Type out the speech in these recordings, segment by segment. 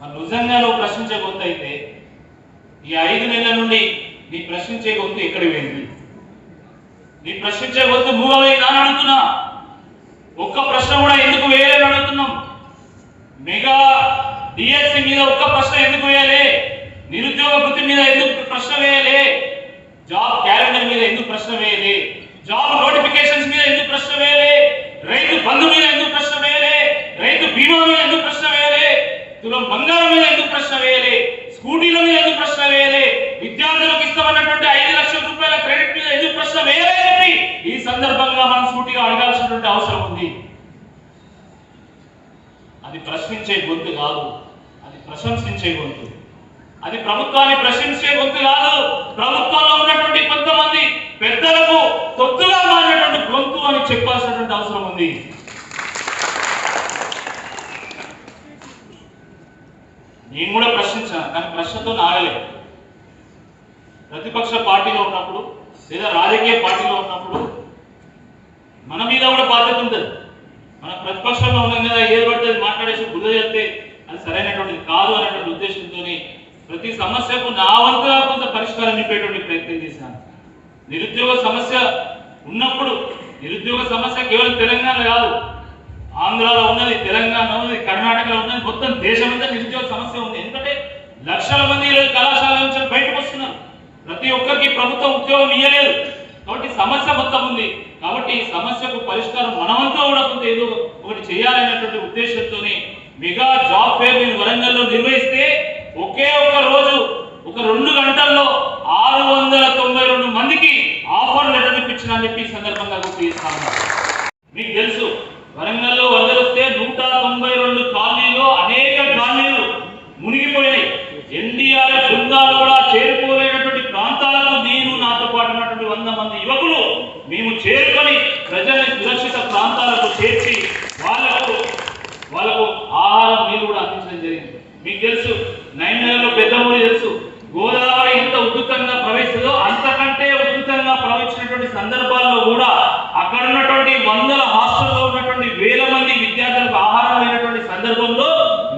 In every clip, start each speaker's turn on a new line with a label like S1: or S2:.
S1: మరి నిజంగా నువ్వు ప్రశ్నించే గొంతు అయితే ఈ ఐదు నెలల నుండి నీ ప్రశ్నించే గొంతు ఎక్కడికి పోయింది నీ ప్రశ్నించే గొంతు మూగమైందా అని అడుగుతున్నా. ఒక్క ప్రశ్న కూడా ఎందుకు వేయాలని అడుగుతున్నాం? మెగా డిఎస్సి మీద ఒక్క ప్రశ్న ఎందుకు వేయాలి? నిరుద్యోగ వృత్తి మీద ఎందుకు ప్రశ్న వేయాలి? జాబ్ క్యాలెండర్ మీద ఎందుకు ప్రశ్న వేయాలి జాబ్ నోటిఫికేషన్స్ మీద ఎందుకు ప్రశ్న వేయాలి రైతు బంధు మీద ఎందుకు ప్రశ్న వేయాలి రైతు బీమా మీద ఎందుకు ప్రశ్న వేయాలి తులం బంగారం మీద ఎందుకు ప్రశ్న వేయాలి స్కూటీల మీద ఎందుకు ప్రశ్న వేయాలి విద్యార్థులకు ఇస్తామన్నటువంటి ఐదు లక్షల రూపాయల క్రెడిట్ మీద ఎందుకు ప్రశ్న వేయాలి అని చెప్పి ఈ సందర్భంగా మనం సూటిగా అడగాల్సినటువంటి అవసరం ఉంది అది ప్రశ్నించే గొంతు కాదు. అది ప్రశంసించే గొంతు. అది ప్రభుత్వాన్ని ప్రశ్నించే గొంతు కాదు. ప్రభుత్వంలో ఉన్నటువంటి కొంతమంది పెద్దలకు తొత్తుగా మారినటువంటి గొంతు అని చెప్పాల్సినటువంటి అవసరం ఉంది. నేను కూడా ప్రశ్నించాను కానీ ప్రశ్నతో నాగలేదు ప్రతిపక్ష పార్టీలో ఉన్నప్పుడు లేదా రాజకీయ పార్టీలో ఉన్నప్పుడు మన మీద కూడా బాధ్యత ఉంటుంది. ప్రతిపక్షంలో ఉన్నాం కదా ఏది పడితే అది మాట్లాడేసి బుద్ధ చెప్తే అది సరైనటువంటిది కాదు అనేటువంటి ఉద్దేశంతో ప్రతి సమస్యకు నా వంతుగా కొంత పరిష్కారం నింపేటువంటి ప్రయత్నం చేశాను. నిరుద్యోగ సమస్య ఉన్నప్పుడు నిరుద్యోగ సమస్య కేవలం తెలంగాణ కాదు ఆంధ్రాలో ఉన్నది తెలంగాణ ఉన్నది కర్ణాటకలో ఉన్నది మొత్తం దేశమంతా నిరుద్యోగ సమస్య ఉంది. ఎందుకంటే లక్షల మంది కళాశాల నుంచి బయటకు వస్తున్నారు. ప్రతి ఒక్కరికి ప్రభుత్వం ఉద్యోగం ఇయ్యలేదు. కాబట్టి సమస్య మొత్తం ఉంది. కాబట్టి ఈ సమస్యకు పరిష్కారం మనమంతా కూడా కొంత ఏదో ఒకటి చేయాలనేటువంటి ఉద్దేశంతోనే మెగా జాబ్ ఫేర్ నేను వరంగల్లో నిర్వహిస్తే ఒకే ఒక రోజు ఒక రెండు గంటల్లో ఆరు వందల తొంభై రెండు మందికి ఆఫర్ లెటర్ ఇప్పించిన చెప్పి సందర్భంగా గుర్తు చేస్తా ఉన్నాను. మీకు తెలుసు వరంగల్లో వరదలు వస్తే నూట తొంభై రెండు కాలనీలు అనేక కాలనీలు మునిగిపోయాయి ఎన్డీఆర్ బృందాలు కూడా చేరుకోలేనటువంటి ప్రాంతాలకు నేను నాతో పాటు ఉన్నటువంటి వంద మంది యువకులు మేము చేరుకొని ప్రజల్ని సురక్షిత ప్రాంతాలకు చేర్చి వాళ్ళకు వాళ్ళకు ఆహారం నీరు కూడా అందించడం జరిగింది. మీకు తెలుసు నైన్ పెద్ద ఊరు తెలుసు గోదావరి ఎంత ఉద్ధృతంగా ప్రవహిస్తుందో అంతకంటే ఉద్ధృతంగా ప్రవహించినటువంటి సందర్భాల్లో కూడా అక్కడ ఉన్నటువంటి వందల హాస్టల్లో ఉన్నటువంటి వేల మంది విద్యార్థులకు ఆహారం అయినటువంటి సందర్భంలో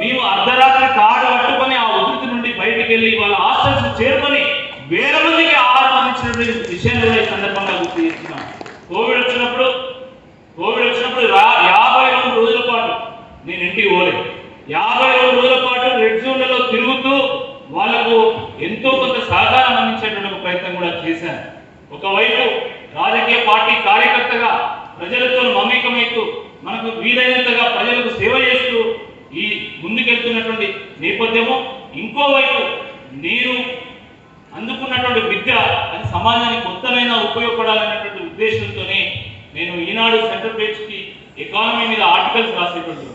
S1: మేము అర్ధరాత్రి కాడ పట్టుకొని ఆ ఉధృతి నుండి బయటికి వెళ్ళి వాళ్ళ హాస్టల్స్ చేరుకొని వేల మందికి ఆహారం అందించినటువంటి విషయాన్ని కూడా ఈ సందర్భంగా గుర్తు చేస్తున్నాం. కోవిడ్ వచ్చినప్పుడు కోవిడ్ వచ్చినప్పుడు రా- యాభై రెండు రోజుల పాటు నేను ఇంటికి పోలేదు యాభై రెండు రోజుల పాటు రెడ్ జోన్లలో తిరుగుతూ వాళ్ళకు ఎంతో కొంత సహకారం అందించేటువంటి ప్రయత్నం కూడా చేశాను. ఒకవైపు రాజకీయ పార్టీ కార్యకర్తగా ప్రజలతో మమేకమైతూ మనకు వీలైనంతగా ప్రజలకు సేవ చేస్తూ ఈ ముందుకెళ్తున్నటువంటి నేపథ్యము. ఇంకోవైపు నేను అందుకున్నటువంటి విద్య అది సమాజానికి మొత్తమైన ఉపయోగపడాలనేటువంటి ఉద్దేశంతోనే నేను ఈనాడు సెంటర్ పేజ్కి ఎకానమీ మీద ఆర్టికల్స్ రాసేటువంటి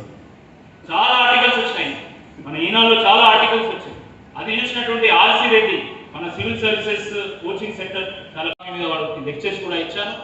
S1: చాలా ఆర్టికల్స్ వచ్చినాయి. మన ఈనాడులో చాలా ఆర్టికల్స్ వచ్చాయి. అది చూసినటువంటి ఆర్సీ రెడ్డి మన సివిల్ సర్వీసెస్ కోచింగ్ సెంటర్ చాలా మీద వాళ్ళకి లెక్చర్స్ కూడా ఇచ్చాను.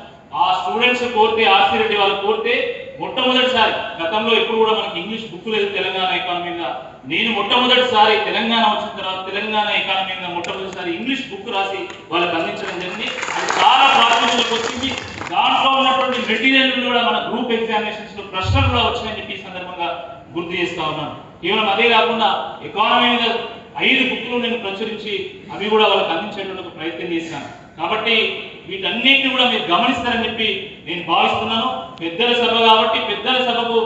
S1: ఆ స్టూడెంట్స్ కోరితే ఆర్సీ రెడ్డి వాళ్ళు కోరితే మొట్టమొదటిసారి గతంలో ఎప్పుడు కూడా మనకి ఇంగ్లీష్ బుక్ లేదు తెలంగాణ ఎకానమీ మీద. నేను మొట్టమొదటిసారి తెలంగాణ వచ్చిన తర్వాత తెలంగాణ ఎకానమీ మీద మొట్టమొదటిసారి ఇంగ్లీష్ బుక్ రాసి వాళ్ళకి అందించడం జరిగింది. అది చాలా ప్రాధాన్యతలకు వచ్చింది. దాంట్లో ఉన్నటువంటి మెటీరియల్ కూడా మన గ్రూప్ ఎగ్జామినేషన్స్లో ప్రశ్నలు కూడా వచ్చినాయని చెప్పి ఈ సందర్భంగా గుర్తు చేస్తా ఉన్నాను. కేవలం అదే కాకుండా ఎకానమీ మీద ఐదు బుక్లు నేను ప్రచురించి అవి కూడా వాళ్ళకి అందించేటువంటి ప్రయత్నం చేశాను. కాబట్టి వీటన్నిటిని కూడా మీరు గమనిస్తారని చెప్పి నేను భావిస్తున్నాను. పెద్దల సభ కాబట్టి పెద్దల సభకు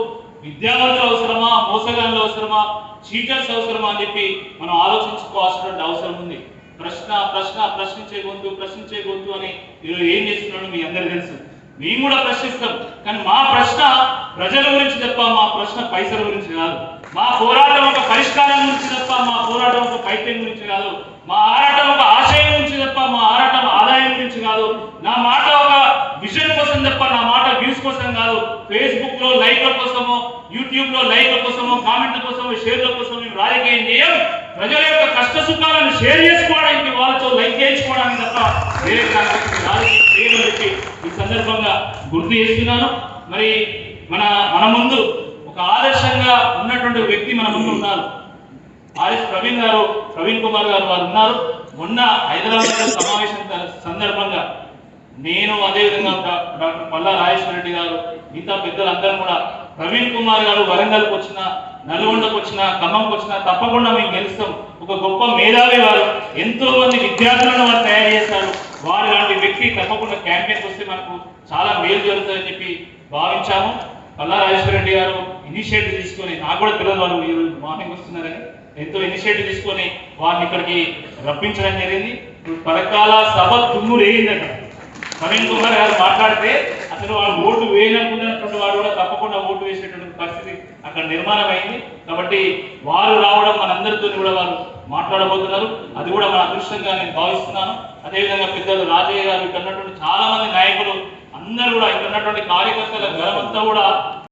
S1: విద్యావంతులు అవసరమా మోసగాళ్ళు అవసరమా చీటర్స్ అవసరమా అని చెప్పి మనం ఆలోచించుకోవాల్సినటువంటి అవసరం ఉంది. ప్రశ్న ప్రశ్న ప్రశ్నించే గొంతు ప్రశ్నించే గొంతు అని ఈరోజు ఏం చేస్తున్నాడు మీ అందరికీ తెలుసు. మేము కూడా ప్రశ్నిస్తాం. కానీ మా ప్రశ్న ప్రజల గురించి తప్ప మా ప్రశ్న పైసల గురించి కాదు. మా పోరాటం ఒక పరిష్కారం గురించి తప్ప మా పోరాటం ఒక పైత్యం గురించి కాదు. మా ఆరాటం ఒక కాదు. నా మాట ఒక విజన్ కోసం తప్ప నా మాట వ్యూస్ కోసం కాదు. ఫేస్బుక్లో లైక్ల కోసమో యూట్యూబ్లో లైక్ల కోసమో కామెంట్ల కోసమో షేర్ల కోసం మేము రాజకీయం చేయం. ప్రజల యొక్క కష్ట సుఖాలను షేర్ చేసుకోవడానికి వాళ్ళతో లైక్ చేయించుకోవడానికి తప్ప వేరే రాజకీయం చెప్పి ఈ సందర్భంగా గుర్తు చేస్తున్నాను. మరి మన మన ముందు ఒక ఆదర్శంగా ఉన్నటువంటి వ్యక్తి మన ముందు ఉన్నారు. ఆర్ఎస్ ప్రవీణ్ గారు ప్రవీణ్ కుమార్ గారు వారు ఉన్నారు. మొన్న హైదరాబాద్ సమావేశం సందర్భంగా నేను అదేవిధంగా డా- డాక్టర్ పల్లా రాజేశ్వర రెడ్డి గారు మిగతా పెద్దలందరూ కూడా ప్రవీణ్ కుమార్ గారు వరంగల్కి వచ్చిన నల్గొండకు వచ్చిన ఖమ్మంకి వచ్చిన తప్పకుండా మేము గెలుస్తాం. ఒక గొప్ప మేధావి వారు. ఎంతో మంది విద్యార్థులను వారు తయారు చేశారు వారి లాంటి వ్యక్తి తప్పకుండా క్యాంపెయిన్ వస్తే మనకు చాలా మేలు జరుగుతుందని చెప్పి భావించాము. పల్లా రాజేశ్వర రెడ్డి గారు ఇనిషియేటివ్ తీసుకొని నాకు కూడా తెలియదు వాళ్ళు ఈ మార్నింగ్ వస్తున్నారని ఎంతో ఇనిషియేటివ్ తీసుకొని వారిని ఇక్కడికి రప్పించడం జరిగింది. పరకాల సభ తుమ్ము రేగింది అక్కడ కుమార్ గారు మాట్లాడితే అసలు వాళ్ళు ఓటు వేయనుకున్నటువంటి వారు కూడా తప్పకుండా ఓటు వేసేటువంటి పరిస్థితి అక్కడ నిర్మాణం అయింది కాబట్టి వారు రావడం మనందరితో కూడా వారు మాట్లాడబోతున్నారు. అది కూడా మన అదృష్టంగా నేను భావిస్తున్నాను. అదేవిధంగా పెద్దలు రాజయ్య గారు ఇక్కడ ఉన్నటువంటి చాలా మంది నాయకులు అందరూ కూడా ఇక్కడ ఉన్నటువంటి కార్యకర్తల గలమంతా కూడా